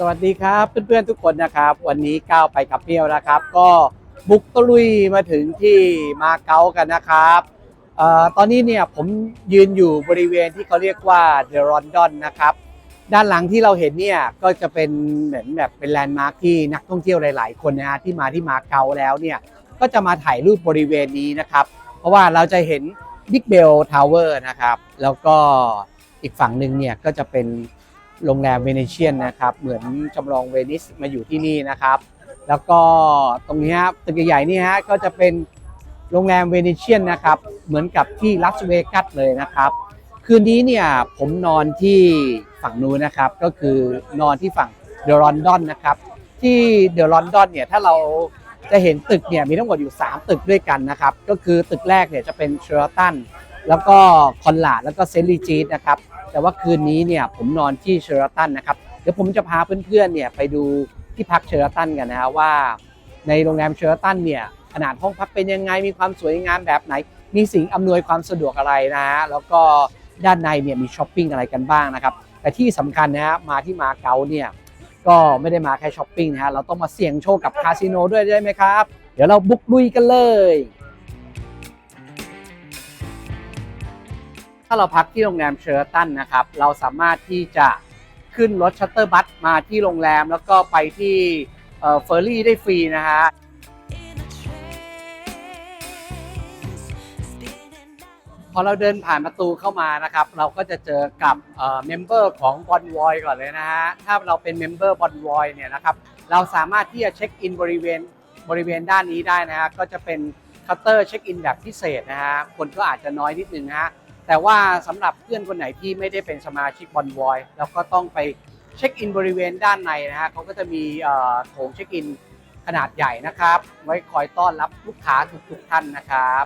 สวัสดีครับเพื่อนๆทุกคนนะครับ วันนี้ก้าวไปกับเปรี้ยวนะครับ ก็บุกตะลุยมาถึงที่มาเก๊ากันนะครับออตอนนี้เนี่ยผมยืนอยู่บริเวณที่เขาเรียกว่าเดอะรอนดอนนะครับ ด้านหลังที่เราเห็นเนี่ยก็จะเป็นเหมือนแบบเป็นแลนด์มาร์คที่นักท่องเที่ยวหลาย ๆ คนนะที่มาที่มาเก๊าแล้วเนี่ยก็จะมาถ่ายรูปบริเวณนี้นะครับ เพราะว่าเราจะเห็น Big Bell Tower นะครับ แล้วก็อีกฝั่งหนึ่งเนี่ยก็จะเป็น โรงแรมเวเนเชียนนะครับ เหมือนจำลองเวนิสมาอยู่ที่นี่นะครับ แล้วก็ตรงนี้ฮะตึกใหญ่ๆนี่ฮะก็จะเป็นโรงแรมเวเนเชียนนะครับ เหมือนกับที่ลาสเวกัสเลยนะครับ คืนนี้เนี่ยผมนอนที่ฝั่งนู้นนะครับ ก็คือนอนที่ฝั่งเดอะลอนดอนนะครับ ที่เดอะลอนดอนเนี่ยถ้าเราจะเห็นตึกเนี่ยมีทั้งหมดอยู่ 3 ตึกด้วยกันนะครับ ก็คือตึกแรกเนี่ยจะเป็นเชอร์ตันแล้วก็คอนลาดแล้วก็เซนต์ลีจีสนะครับ แต่ว่าคืนนี้เนี่ยผมนอนที่เชอร์ตันนะครับ เดี๋ยวผมจะพาเพื่อนๆเนี่ยไปดูที่พักเชอร์ตันกันนะฮะว่า ในโรงแรมเชอร์ตันเนี่ยขนาดห้องพักเป็นยังไงมีความสวยงามแบบไหน มีสิ่งอำนวยความสะดวกอะไรนะฮะแล้วก็ด้านในเนี่ยมีช้อปปิ้งอะไรกันบ้างนะครับแต่ที่สำคัญนะฮะมาที่มาเก๊าเนี่ยก็ไม่ได้มาแค่ช้อปปิ้งนะฮะเราต้องมาเสี่ยงโชคกับคาสิโนด้วยได้ไหมครับ เดี๋ยวเราบุกลุยกันเลย ถ้าเราพักที่โรงแรมเชอร์ตันนะครับ เราสามารถที่จะขึ้นรถชัตเตอร์บัสมาที่โรงแรมแล้วก็ไปที่เฟอร์รี่ได้ฟรีนะฮะพอเราเดินผ่านประตูเข้ามานะครับ เราก็จะเจอกับเมมเบอร์ของบอลวอยก่อนเลยนะฮะถ้าเราเป็นเมมเบอร์บอลวอยเนี่ยนะครับ เราสามารถที่จะเช็คอินบริเวณบริเวณด้านนี้ได้นะฮะก็จะเป็นคัตเตอร์เช็คอินแบบพิเศษนะฮะคนก็อาจจะน้อยนิดนึงนะฮะ แต่ว่าสำหรับเพื่อนคนไหนที่ไม่ได้เป็นสมาชิกบอลวอยแล้วก็ต้องไปเช็คอินบริเวณด้านในนะฮะเขาก็จะมีโถงเช็คอินขนาดใหญ่นะครับ ไว้คอยต้อนรับลูกค้าทุกๆท่านนะครับ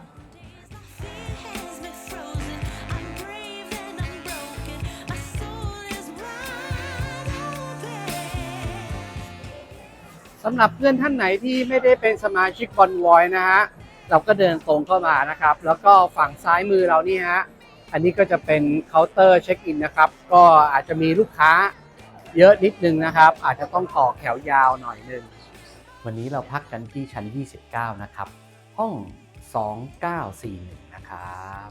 สำหรับเพื่อนท่านไหนที่ไม่ได้เป็นสมาชิกคอนวอยนะฮะ เราก็เดินตรงเข้ามานะครับ แล้วก็ฝั่งซ้ายมือเรานี่ฮะ อันนี้ก็จะเป็นเคาน์เตอร์เช็คอินนะครับ ก็อาจจะมีลูกค้าเยอะนิดนึงนะครับ อาจจะต้องต่อแถวยาวหน่อยนึง วันนี้เราพักกันที่ชั้น 29 นะครับ ห้อง 2941 นะครับ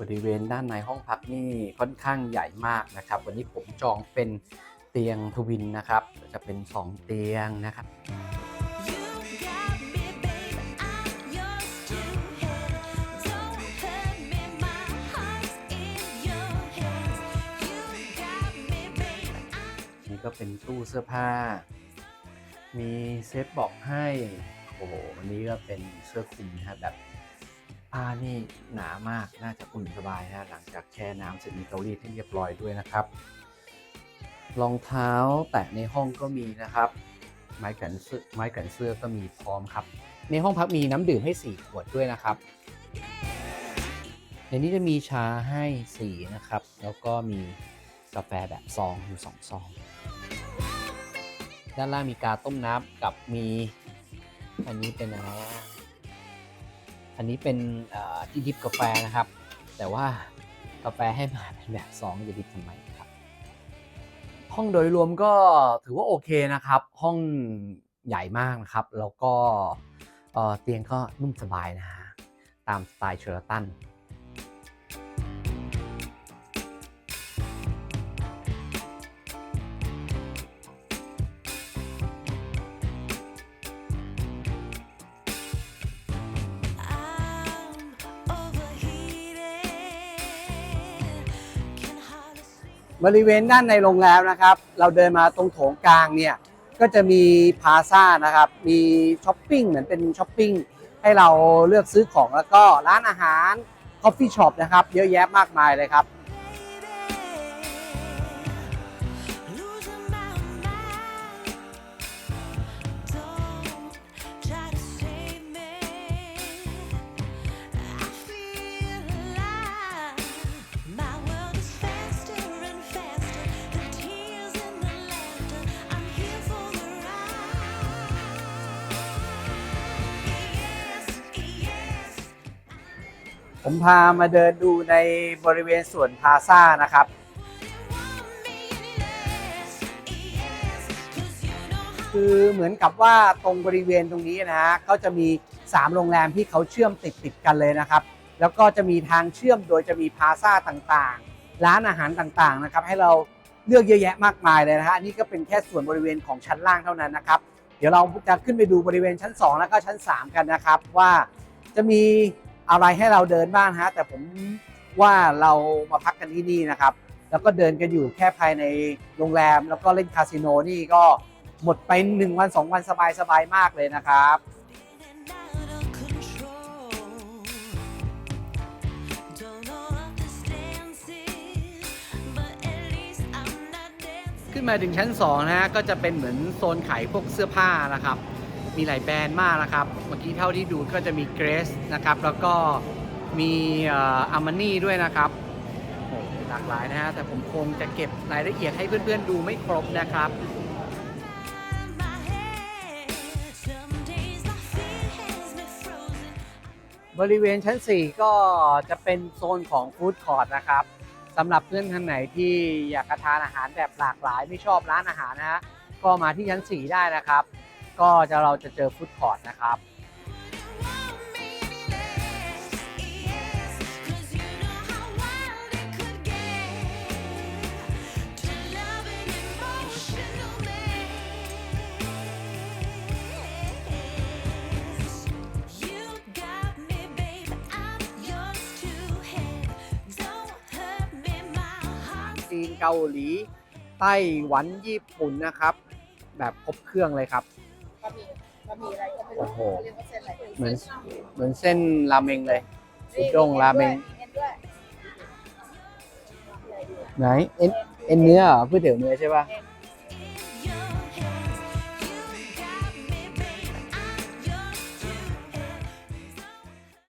บริเวณด้านในห้องพักนี่ค่อนข้างใหญ่มากนะครับ วันนี้ผมจองเป็นเตียงทวินนะครับ จะเป็น 2 เตียงนะครับนี่ก็เป็นตู้เสื้อผ้า มีเซฟบอกให้ โอ้โหวันนี้ก็เป็นเสื้อคลุมนะฮะแบบผ้านี่หนามาก น่าจะอุ่นสบายนะหลังจากแช่น้ำเสร็จมีเตารีดให้เรียบร้อยด้วยนะครับ รองเท้าแตะในห้องก็มีนะครับ ไม้กันเสื้อไม้กันเสื้อก็มีพร้อมครับ ในห้องพักมีน้ำดื่มให้ 4 ขวดด้วยนะครับ ในนี้จะมีชาให้4นะครับ แล้วก็มีกาแฟแบบซองอยู่2ซอง ด้านล่างมีกาต้มน้ำกับมี อันนี้เป็นอะไรอันนี้เป็นที่ดิบกาแฟนะครับ แต่ว่ากาแฟให้มาเป็นแบบซองจะดิบทำไม ห้องโดยรวมก็ถือว่าโอเคนะครับ ห้องใหญ่มากนะครับ แล้วก็เเตียงก็นุ่มสบายนะฮะตามสไตล์เชอร์ตัน บริเวณด้านในโรงแรมนะครับ เราเดินมาตรงโถงกลางเนี่ยก็จะมีพาซ่านะครับ มีช้อปปิ้งเหมือนเป็นช้อปปิ้งให้เราเลือกซื้อของแล้วก็ร้านอาหารคอฟฟี่ช็อปนะครับ เยอะแยะมากมายเลยครับ ผมพามาเดินดูในบริเวณสวนพาซ่านะครับ คือเหมือนกับว่าตรงบริเวณตรงนี้นะฮะก็จะมี 3 โรงแรมที่เขาเชื่อมติดติดกันเลยนะครับ แล้วก็จะมีทางเชื่อมโดยจะมีพาซ่าต่างๆ ร้านอาหารต่างๆนะครับ ให้เราเลือกเยอะแยะมากมายเลยนะฮะอันนี้ก็เป็นแค่ส่วนบริเวณของชั้นล่างเท่านั้นนะครับ เดี๋ยวเราจะขึ้นไปดูบริเวณชั้น 2 แล้วก็ชั้น 3 กันนะครับ ว่าจะมี อะไรให้เราเดินบ้างฮะ แต่ผมว่าเรามาพักกันที่นี่นะครับ แล้วก็เดินกันอยู่แค่ภายในโรงแรม แล้วก็เล่นคาสิโนนี่ก็หมดไป 1 วัน 2 วันสบายๆมากเลยนะครับขึ้นมาถึงชั้น2นะฮะก็จะเป็นเหมือนโซนขายพวกเสื้อผ้านะครับ มีหลายแบรนด์มากนะครับ เมื่อกี้เท่าที่ดูก็จะมีเกรสนะครับ แล้วก็มีอามานี่ด้วยนะครับโอ้หลากหลายนะฮะ แต่ผมคงจะเก็บรายละเอียดให้เพื่อนๆดูไม่ครบนะครับบริเวณชั้น 4 ก็จะเป็นโซนของฟู้ดคอร์ทนะครับสำหรับเพื่อนท่านไหนที่อยากทานอาหารแบบหลากหลาย ไม่ชอบร้านอาหารนะฮะก็มาที่ชั้น 4 ได้นะครับ ก็จะเราจะเจอฟู้ดคอร์ทนะครับ จีนเกาหลี ไต้หวันญี่ปุ่นนะครับ แบบครบเครื่องเลยครับ บะหมี่บะหมี่อะไรก็ไม่โอ้รู้โหเรียกว่าเส้นอะไรเหมือนเหมือนเส้นราเมงเลยอุด้งราเมงเอ็นด้วยไหนเอ็นเอ็นเนื้อเหรอก๋วยเตี๋ยวเนื้อใช่ป่ะเอ็น